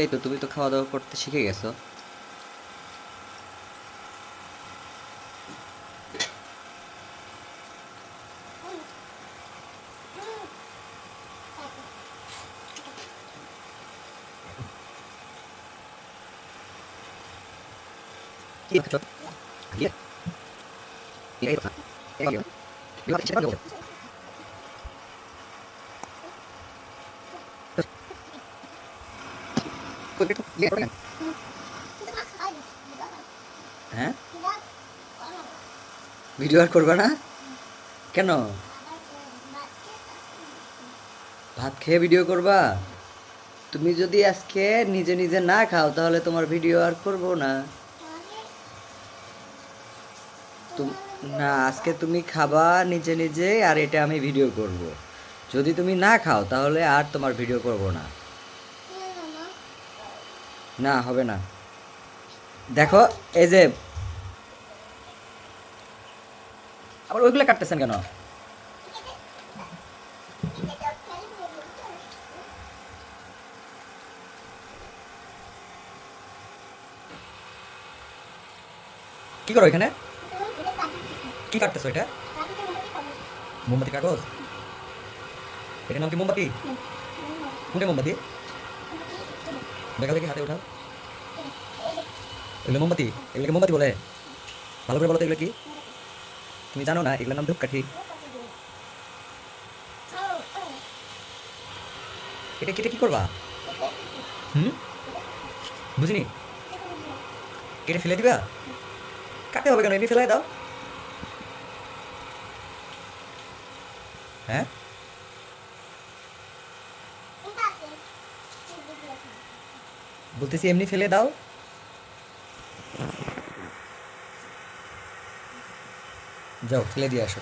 এই তো তুমি তো খাওয়া দাওয়া করতে শিখে গেছো কি খাচ্ছ? কি? এই তো। এই তো। এই তো, সেটা বলো। কই, একটু ইয়ে করো না। হ্যাঁ? ভিডিও আর করবে না? কেন? ভাত খেয়ে ভিডিও করবা? তুমি যদি আজকে নিজে নিজে না খাও, তাহলে তোমার ভিডিও আর করব না। না, আজকে তুমি খাবা নিজে নিজে, আর এটা আমি ভিডিও করব। যদি তুমি না খাও, তাহলে আর তোমার ভিডিও করব না। না হবে না। দেখো এই যে আবার ওইগুলো কাটতেছেন কেন? কি করো এখানে? কি কাটতেছো এটা? মোমবাতি কাগজ? এটার নাম কি মোমবাতি? কোনটা মোমবাতি? দেখা দেখি হাতে ওঠাও। এগুলো মোমবাতি, এগুলোকে মোমবাতি বলে। ভালো করে বলো তো এগুলো কি? তুমি জানো না, এগুলোর নাম ধূপকাঠি। এটা কেটে কি করবা? হুম? বুঝিনি। কেটে ফেলে দিবা? কাটতে হবে কেন? এমনি ফেলাই দাও। হ্যাঁ? বলতেছি এমনি ফেলে দাও। যাও ফেলে দিয়ে আসো।